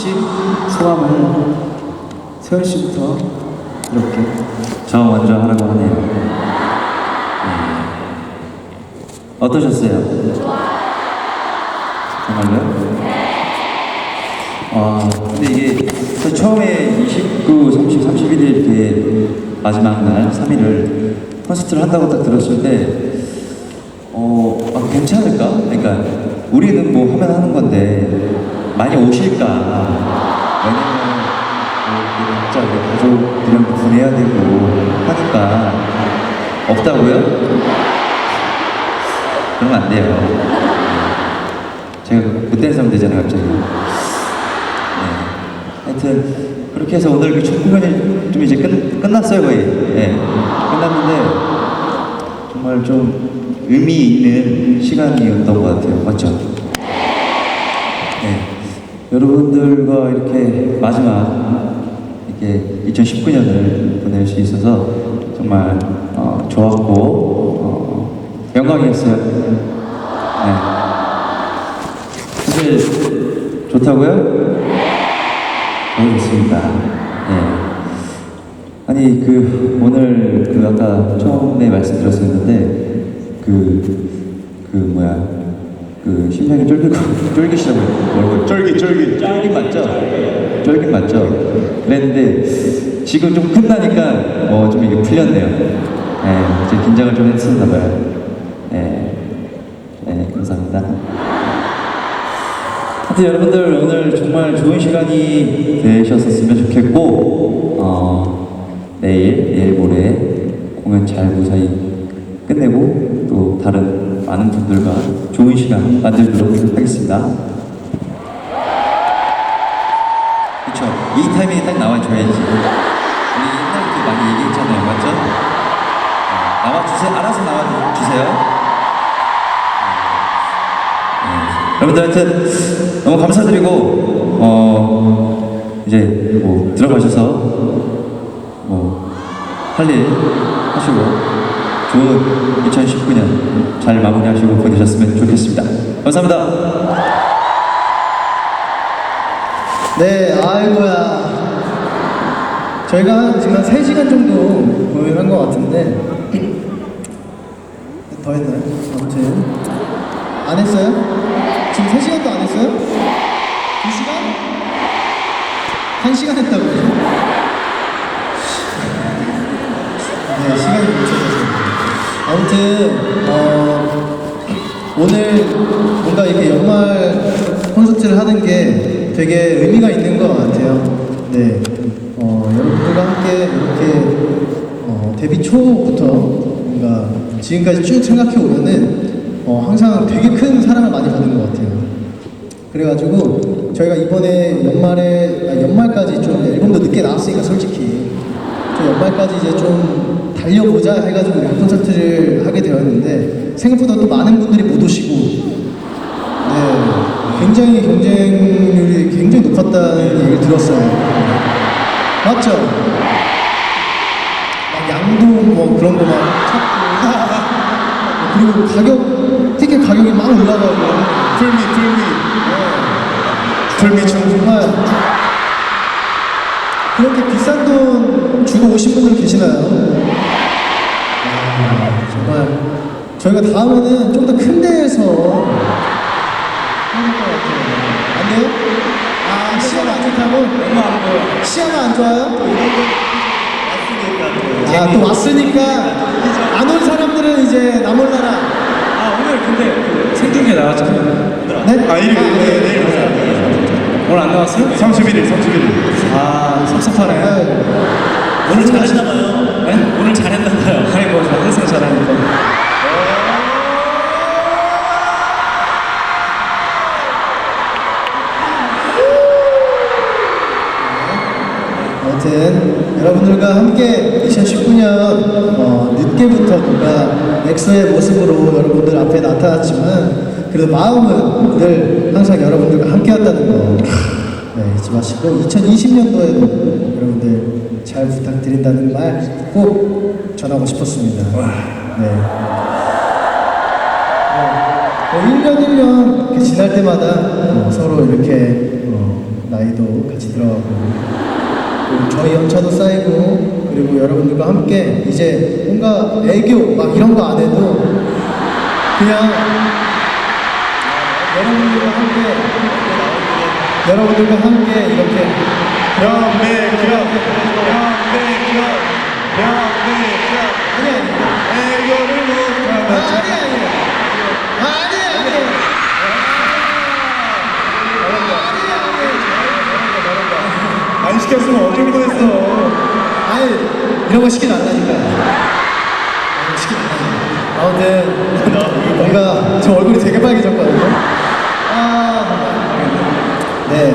분씩 소감을 세월 씨부터 이렇게 저 먼저 하라고 하네요. 네. 어떠셨어요? 정말요? 아, 근데 이게 처음에 29, 30, 31일 이렇게 마지막 날 3일을 콘서트를 한다고 딱 들었을 때, 어, 아, 괜찮을까? 그러니까 우리는 뭐 하면 하는 건데 많이 오실까? 왜냐면 뭐 각자 우리 가족들이랑 보내야 되고 하니까 없다고요? 그러면 안 돼요. 제가 못된 사람 되잖아요, 갑자기. 네. 하여튼 그렇게 해서 오늘 그 첫 공연이 좀 이제 끝, 끝났어요 거의. 네. 끝났는데 정말 좀 의미 있는 시간이었던 것 같아요. 맞죠? 네. 여러분들과 이렇게 마지막 이렇게 2019년을 보낼 수 있어서 정말 어, 좋았고 어, 영광이었어요. 네. 사실 좋다고요? 너무 좋습니다. 네. 아니 그 오늘 그 아까 처음에 말씀드렸었는데 그 그 뭐야 그 심장이 쫄깃 쫄깃이라고 뭐라고 쫄깃 쫄깃 쫄깃 맞죠? 쫄깃 맞죠? 그랬는데 지금 좀 끝나니까 어좀 이게 풀렸네요. 네, 이제 긴장을 좀 했었나 봐요. 네, 네 감사합니다. 하여튼 여러분들 오늘 정말 좋은 시간이 되셨었으면 좋겠고 어, 내일 내일 모레 공연 잘 무사히 끝내고 또 다른 많은 분들과 좋은 시간 만들도록 하겠습니다. 그렇죠. 이 타이밍에 딱 나와줘야지. 우리 옛날부터 많이 얘기했잖아요, 맞죠? 어, 나와주세요. 알아서 나와주세요. 네. 여러분들 하여튼 너무 감사드리고 어 이제 뭐 들어가셔서 뭐 할 일 하시고 좋은 2019년 잘 마무리하시고 보내셨으면 좋겠습니다. 감사합니다. 네, 아이고야. 저희가 한 지금 한 3시간 정도 공연한 것 같은데 더 했나요? 아무튼 안 했어요? 지금 3시간도 안 했어요? 2시간? 1시간 했다고요? 네, 시간이 멈춰져서 아무튼 어, 오늘 뭔가 이렇게 연말 콘서트를 하는 게 되게 의미가 있는 것 같아요. 네, 어, 여러분들과 함께 이렇게 어, 데뷔 초부터 뭔가 지금까지 쭉 생각해 보면은 어, 항상 되게 큰 사랑을 많이 받은 것 같아요. 그래가지고 저희가 이번에 연말에 아, 연말까지 좀 앨범도 늦게 나왔으니까 솔직히 좀 연말까지 이제 좀 달려보자 해가지고 이렇게 콘서트를 하게 되었는데 생각보다 또 많은 분들이 못 오시고 네 굉장히 경쟁률이 굉장히 높았다는 얘기를 들었어요. 맞죠? 막 양도 뭐 그런 거 막 찾고. 그리고 가격 티켓 가격이 막 올라가고. 풀미 풀미 풀미 춤 정말. 그렇게 비싼 돈 주고 오신 분들 계시나요? 아, 정말 저희가 다음에는 좀 더 큰 데에서 하는 것 같아요. 안 돼요? 아 시야가 안 좋다고? 얼마 안 보여. 시야가 안 좋아요? 아 또 왔으니까 안 온 사람들은 이제 나 몰라라. 아 오늘 근데 그 생중계 나왔잖아요. 네? 아 내일 내일 내일 오늘 안 나왔어요? 31일 31일 아 섭섭하네. 네. 오늘 잘했나 봐요. 네? 오늘 잘했나 봐요. 아니 뭐저 항상 잘하니까. 아무튼 여러분들과 함께 2019년 어, 늦게부터 누가 엑소의 모습으로 여러분들 앞에 나타났지만 그래도 마음은 늘 항상 여러분들과 함께였다는 거 네, 잊지 마시고 2020년도에도 여러분들 잘 부탁드린다는 말 꼭 전하고 싶었습니다. 네. 뭐 1년 1년 이렇게 지날 때마다 어, 서로 이렇게 어, 나이도 같이 들어가고 저희 연차도 쌓이고 그리고 여러분들과 함께 이제 뭔가 애교 막 이런 거 안 해도 그냥 여러분들과 함께 여러분들과 함께 이렇게 아니 아니. 애교를 못하면 아니 아니. 아니 아니. 안 시켰으면 어쩔 뻔했어? 아니 이런 거 시키지 않다니까 아무튼 뭔가 저 얼굴이 되게 빨개졌거든요. 아 네.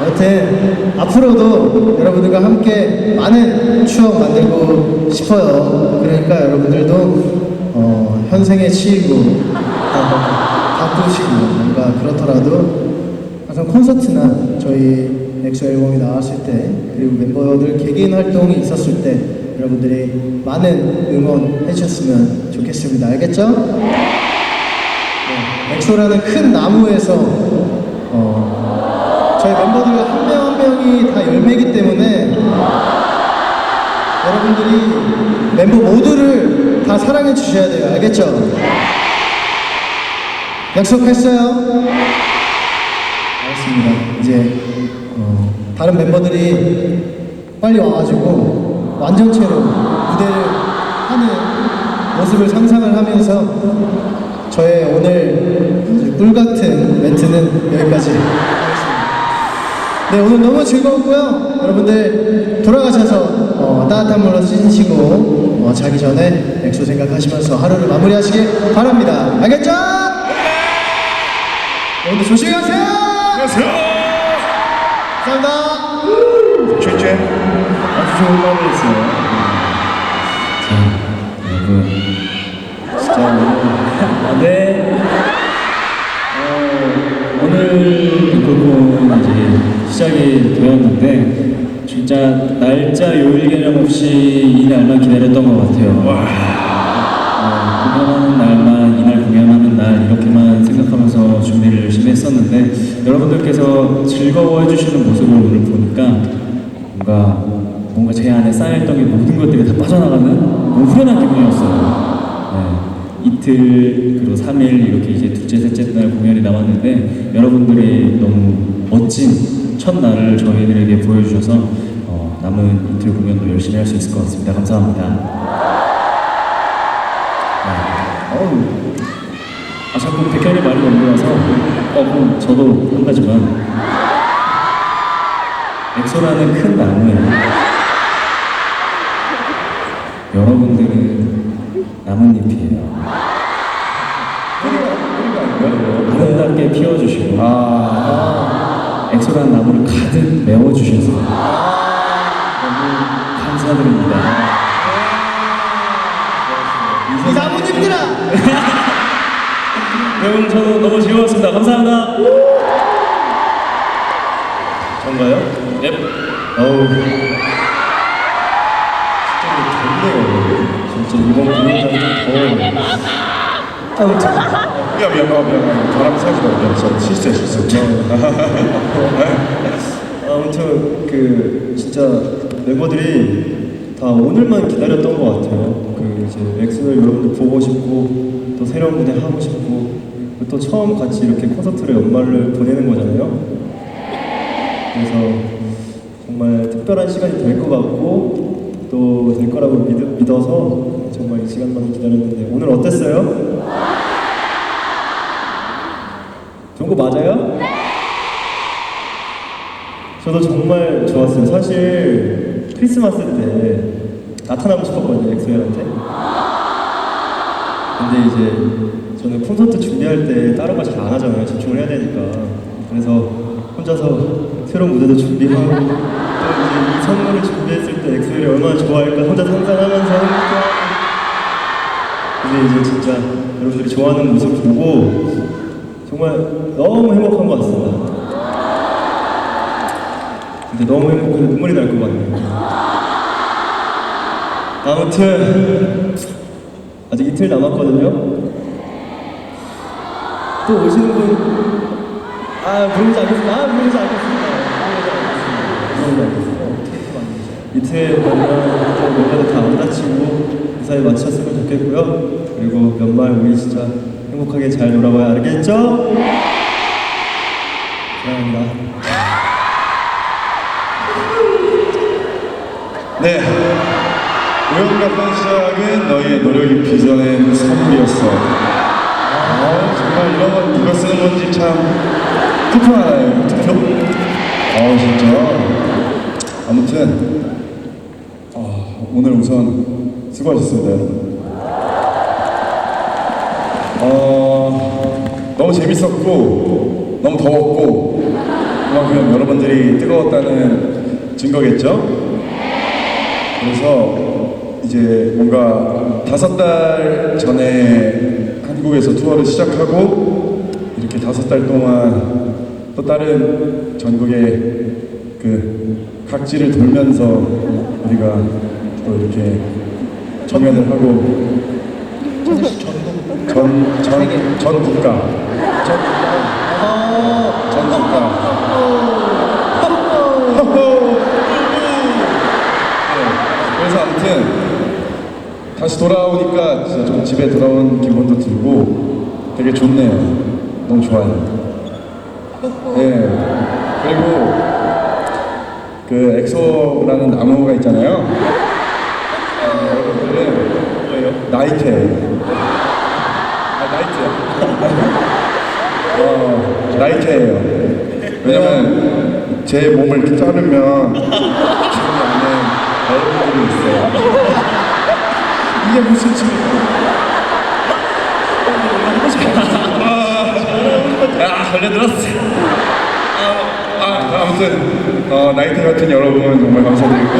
아무튼 앞으로도 여러분들과 함께 많은 추억 만들고 싶어요. 그러니까 여러분들도 어, 현생에 치이고 바쁘시고 뭔가 그렇더라도 항상 콘서트나 저희 엑소 앨범이 나왔을 때 그리고 멤버들 개개인 활동이 있었을 때 여러분들이 많은 응원 해주셨으면 좋겠습니다. 알겠죠? 네. 엑소라는 큰 나무에서 어, 저희 멤버들 한 명 한 명이 다 열매이기 때문에 여러분들이 멤버 모두를 다 사랑해 주셔야 돼요. 알겠죠? 약속했어요? 알겠습니다. 이제 어, 다른 멤버들이 빨리 와가지고 완전체로 무대를 하는 모습을 상상을 하면서 저의 오늘 꿀 같은 멘트는 여기까지 하겠습니다. 네 오늘 너무 즐거웠고요. 여러분들 돌아가셔서 어, 따뜻한 물로 씻으시고 어, 자기 전에 엑소 생각하시면서 하루를 마무리하시길 바랍니다. 알겠죠? 오늘 조심히 가세요. 감사합니다. 쥐쥐 아주 좋은. 자, 이곡은 이제 시작이 되었는데 진짜 날짜 요일 개념 없이 이 날만 기다렸던 것 같아요. 어, 공연하는 날만 이날 공연하는 날 이렇게만 생각하면서 준비를 열심히 했었는데 여러분들께서 즐거워해 주시는 모습을 오늘 보니까 뭔가 뭔가 제 안에 쌓여있던 게 모든 것들이 다 빠져나가는 너무 후련한 기분이었어요. 네. 이틀 그리고 3일 이렇게 이제 둘째 셋째 날 공연이 남았는데 여러분들이 너무 멋진 첫날을 저희들에게 보여주셔서 어, 남은 이틀 공연도 열심히 할 수 있을 것 같습니다. 감사합니다. 네. 아 자꾸 백현이 말이 넘어가서 어, 그럼 저도 한 가지만 엑소라는 큰 나무에 여러분들은 나뭇잎이에요. 아름답게 피워주시고 엑소라는 나무를 가득 메워주셔서 너무 감사드립니다. 이 나무님들아. 여러분 저도 너무 즐거웠습니다. 감사합니다. 전가요? 넵. 어우. 진짜 이번 공연장이 더 아무튼 미안 미안 미안 미안 저랑 미안 저 실수야 실수 아무튼 그 진짜 멤버들이 다 오늘만 기다렸던 것 같아요. 그 이제 엑소를 여러분들 보고 싶고 또 새로운 무대 하고 싶고 또 처음 같이 이렇게 콘서트를 연말을 보내는 거잖아요. 그래서 정말 특별한 시간이 될 것 같고 또 될 거라고 믿, 믿어서 정말 이 시간만 기다렸는데 오늘 어땠어요? 좋은 거 맞아요? 저도 정말 좋았어요. 사실 크리스마스 때 나타나고 싶었거든요, 엑소엘한테. 근데 이제 저는 콘서트 준비할 때 다른 거잘안 하잖아요. 집중을 해야 되니까. 그래서 혼자서 새로운 무대도 준비하고 또 이제 이 선물을 준비했을 때 엑소엘이 얼마나 좋아할까 혼자 상상하면서 행복해하고 근데 이제 진짜 여러분들이 좋아하는 모습 보고 정말 너무 행복한 것 같습니다. 근데 너무 행복해서 눈물이 날 것 같네요. 아무튼 아직 이틀 남았거든요. 또 오시는 분, 아, 부르지 않겠습니다. 아, 부르지 않겠습니다. 부르지 않겠습니다. 어, 이틀 만나면 몇마디 다안 다치고 이사에 마쳤으면 좋겠고요. 그리고 연말 우리 진짜 행복하게 잘 놀아봐야 알겠죠? 사랑합니다. 네. 우연 같던 시작은 너희의 노력이 빚어낸 선물이었어. 아, 정말 이런 건 누가 쓰는 건지 참 투표 하나요? 투표? 아, 진짜. 아무튼 아, 오늘 우선 수고하셨습니다, 여러분. 너무 재밌었고 너무 더웠고 그만큼 여러분들이 뜨거웠다는 증거겠죠? 그래서 이제 뭔가 다섯 달 전에 한국에서 투어를 시작하고 이렇게 다섯 달 동안 또 다른 전국의 그 각지를 돌면서 우리가 또 이렇게 정연을 하고 전, 전, 전 국가 전 국가 네, 그래서 아무튼 다시 돌아오니까 진짜 좀 집에 돌아온 기분도 들고 되게 좋네요. 너무 좋아요. 네. 그리고 그 엑소라는 나무가 있잖아요. 어, 여러분들은 뭐예요? 나이테예요. 아, 나이트요. 어, 나이테예요. 왜냐면 제 몸을 이렇게 자르면 얼굴이 있어요. 이게 무슨 춤이야? 아, 걸려들었어. 아, 아, 아무튼 어, 나이트 같은 여러분 정말 감사드리고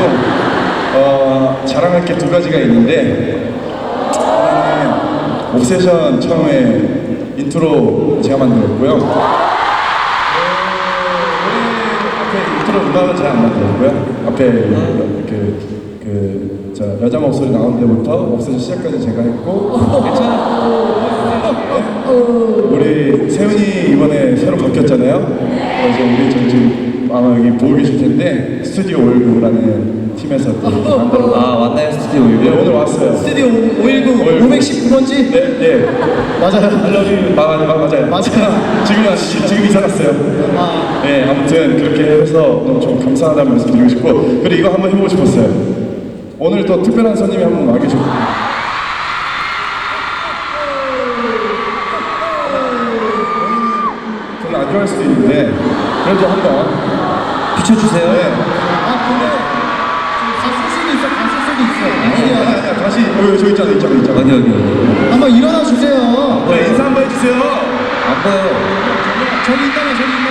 어, 자랑할 게 두 가지가 있는데 옵세션 처음에 인트로 제가 만들었고요. 앞에 인트로 음악은 제가 안 만들었고요. 앞에 그, 그, 저 여자 목소리 나온 데부터 옵세션 시작까지 제가 했고 우리 세훈이 이번에 새로 바뀌었잖아요. 그래서 우리 저 지금 아마 여기 보고 계실 텐데 스튜디오 올구라는 팀에서 또 만들어. 아 왔나요 스튜디오 네, 이거? 오늘 왔어요. 스튜디오 519 519. 519번지? 네, 네. 맞아요. 알러뷰 마, 마, 맞아요. 맞아요. 지금 왔- 지금 이사 갔어요. 아, 네, 아무튼 그렇게 해서 너무 좀 감사하다는 말씀 드리고 싶고 그리고 이거 한번 해보고 싶었어요. 오늘 또 특별한 손님이 한 분 와 계셨고 별로 안 좋아할 수도 있는데 그래도 한번 비춰주세요. 네. 여기 저 있잖아 있잖아 있잖아 어디 어디? 한번 일어나 주세요. 네, 인사 한번 해주세요 안 보여. 저기 있다가 저기 있다가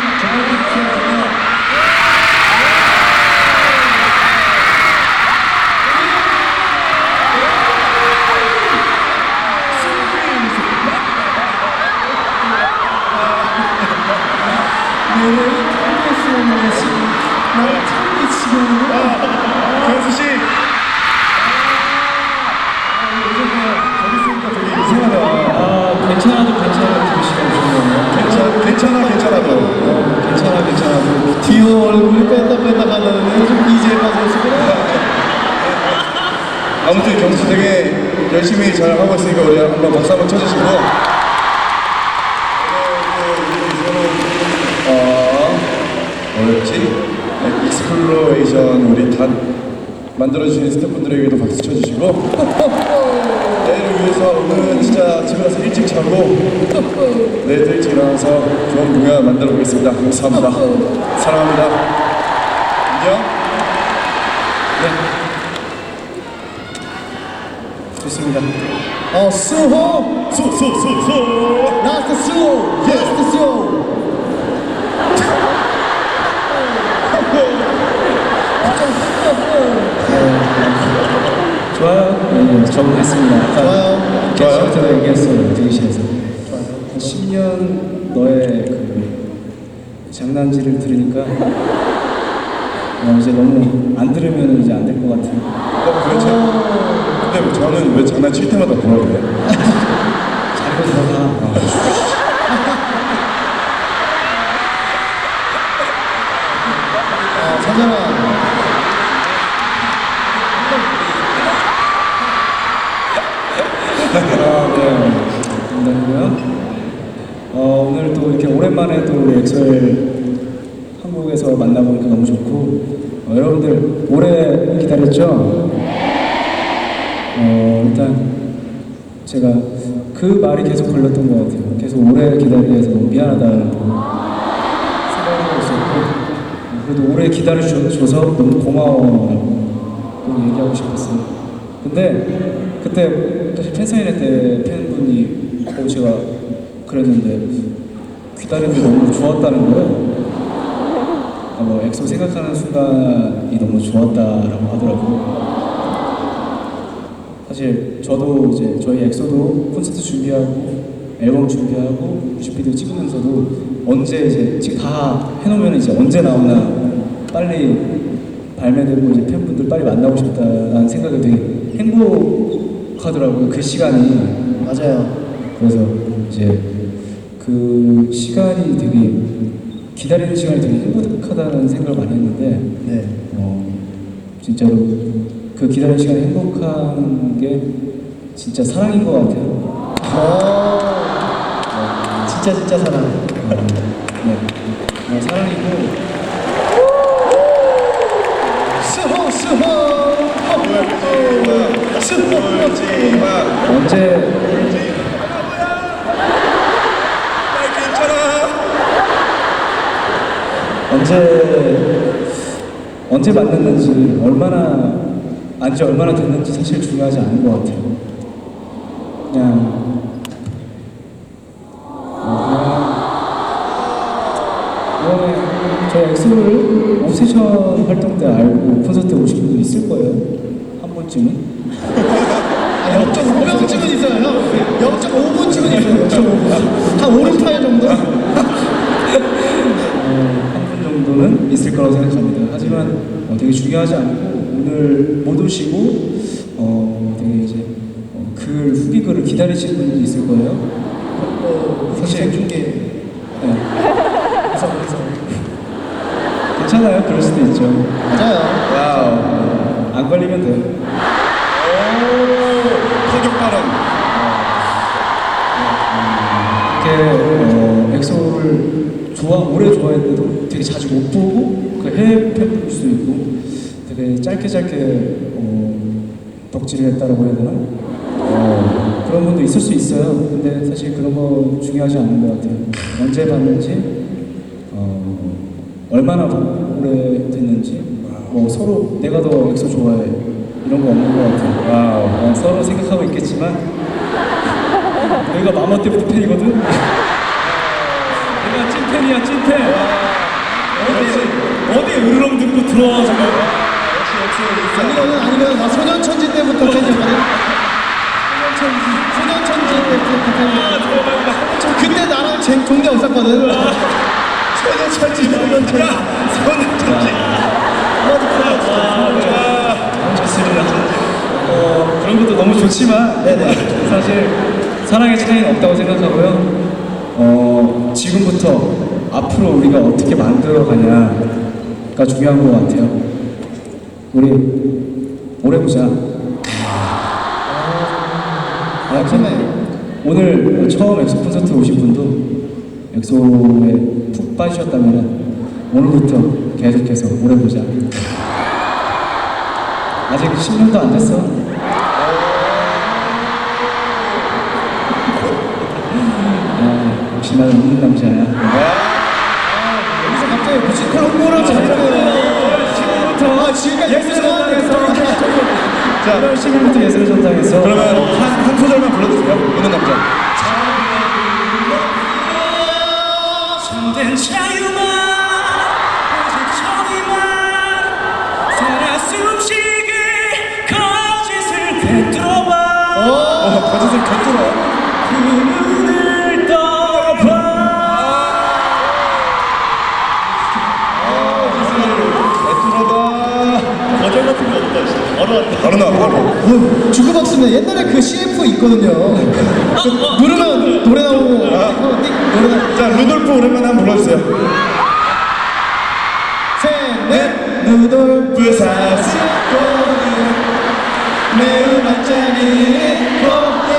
디오 얼굴 뺐다 뺐다 하는 요즘 BJ 빠져서 아무튼 경수 되게 열심히 잘 하고 있으니까 우리 한번 박수 한번 쳐주시고. 어, 익스플로레이션 우리 다 만들어주신 스태프분들에게도 박수 쳐주시고 내일을 위해서 오늘은 진짜 집에 가서 일찍 자고 내일도 일찍 일어나서 좋은 공연 만들어 보겠습니다. 감사합니다. 사랑합니다. 안녕. 좋습니다. 어 수호! 수 수 수수. 라 좋아요. 네, 적응했습니다. 좋아요. 좋아요. 제가 얘기했어요 대기실에서. 한 10년 너의 그 장난질을 들으니까 어, 이제 너무 안 들으면 이제 안 될 것 같아요. 어, 그렇죠. 근데 뭐 저는 왜 장난칠 때마다 그래? 잘 들어가. 아, 찬정아. 아, 네. 감사합니다. 어, 오늘 또 이렇게 오랜만에 또 우리 엑소엘 한국에서 만나보니까 너무 좋고 어, 여러분들 오래 기다렸죠? 어, 일단 제가 그 말이 계속 걸렸던 것 같아요. 계속 오래 너무 미안하다는 생각하고 있었고 어, 그래도 오래 기다려줘서 너무 고마워라고 꼭 얘기하고 싶었어요. 근데 그때 사실 팬사인회 때 팬분이 어, 제가 그랬는데 기다리는 게 너무 좋았다는 거예요. 아, 뭐 엑소 생각하는 순간이 너무 좋았다라고 하더라고요. 사실 저도 이제 저희 엑소도 콘서트 준비하고 앨범 준비하고 뮤직비디오 찍으면서도 언제 이제 지금 다 해놓으면 이제 언제 나오나 빨리 발매되고 이제 팬분들 빨리 만나고 싶다라는 생각이 되게 행복 하더라고요 그 시간이 맞아요. 그래서 이제 그 시간이 되게 기다리는 시간이 되게 행복하다는 생각을 많이 했는데 네. 어, 진짜로 그 기다리는 시간이 행복한 게 진짜 사랑인 것 같아요. 어, 진짜 진짜 사랑. 네, 네, 사랑이고 스호 스호 언제 언제 언제 만났는지 얼마나 안지 얼마나 됐는지 사실 중요하지 않은 것 같아요. 그냥 이번에 저희 엑소를 옵세션 활동 때 알고 콘서트 오신 분도 있을 거예요. 한 번쯤은. 0.5명쯤은 있어요. 0.5분쯤은 있어요. 0.5분. 한 5, 6, 8 정도? 한분 정도는 있을 거라고 생각합니다. 하지만 어, 되게 중요하지 않고 오늘 못 오시고 어, 되게 이제 어, 글 후기 글을 기다리시는 분이 있을 거예요. 어, 사실 중계. 네. 괜찮아요. 그럴 수도 있죠. 맞아요. 안 걸리면 돼요. 타격 발언. 이렇게 어, 엑소를 좋아 오래 좋아했는데도 되게 자주 못 보고 그 해외 수도 있고 되게 짧게 짧게 어, 덕질을 했다라고 해야 되나? 어, 그런 분도 있을 수 있어요. 근데 사실 그런 거 중요하지 않은 것 같아요. 언제 봤는지 어, 얼마나 오래 됐는지 뭐 서로 내가 더 엑소 좋아해 이런 거 없는 것 같아요. 어, 서로 생각하고 있겠지만 내가 마마 때부터 팬이거든. 내가 찐팬이야 찐팬. 어디 어디 으르렁 들고 들어와 지금. 아니면 아니면 나 소년천지 때부터 팬이었거든. 소년천지 때부터 팬이었거든. 저 그때 나랑 제 동네 없었거든. 소년천지 소년천지. 좋습니다. 어, 그런 것도 너무 좋지만 네네. 사실 사랑의 차이는 없다고 생각하고요. 어, 지금부터 앞으로 우리가 어떻게 만들어가냐가 중요한 것 같아요. 우리 오래 보자. 아, 좋네. 오늘 처음 엑소 콘서트 오신 분도 엑소에 푹 빠지셨다면 오늘부터 계속해서 오래 보자. 아직 10년도 안 됐어. 아, 역시 나는 웃는 남자야. 여기서 갑자기 뮤지컬 홍보를 잘해요. 지금부터 아, 지금까지 예술 전당에서 자, 1월 10일부터 예술 전당에서 그러면 한, 한 소절만 불러주세요. 우는 남자. 그 눈을 떠봐 get들어다. 거절 같은 거 없다 진짜. 바로 한다. 바로 나와, 바로. 뭐 주크박스는 옛날에 그 CF 있거든요. 그 누르면 노래 나오고 어, 띡 노래 나오고 자, 루돌프 오랜만에 한번 불러주세요. 셋넷. 루돌프 사슴 매우 반짝이는 꽃들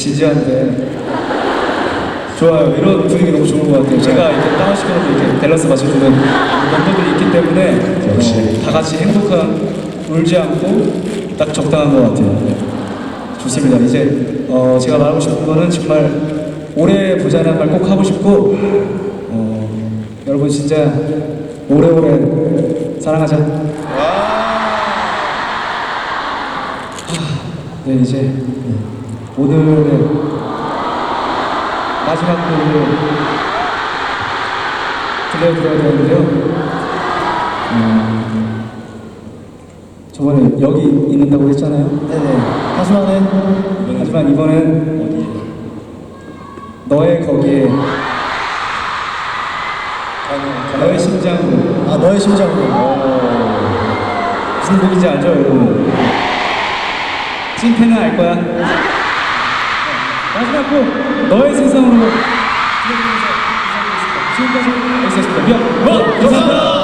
진지한데 좋아요 이런 분위기 너무 좋은 것 같아요 제가 이렇게 다운 시간에도 이렇게 밸런스 맞춰주는 멤버들이 있기 때문에 역시. 어, 다 같이 행복한 울지 않고 딱 적당한 것 같아요 네. 좋습니다 이제 어, 제가 말하고 싶은 거는 정말 오래 보자는 말 꼭 하고 싶고 어, 여러분 진짜 오래오래 사랑하자. 네 이제 네. 오늘의 마지막 곡을 들려드려야 되는데요. 음, 저번에 여기 있는다고 했잖아요. 네네. 하지만은 하지만 이번엔 너의 거기에 너의 심장으로 아 너의 심장으로. 무슨 곡인지 알죠, 여러분? 찐팬은 알 거야. 네. 마지막 곡 너의 세상으로 들려드리면서 인사드리겠습니다. 지금까지 엑소였습니다. 미안. 어, 감사합니다.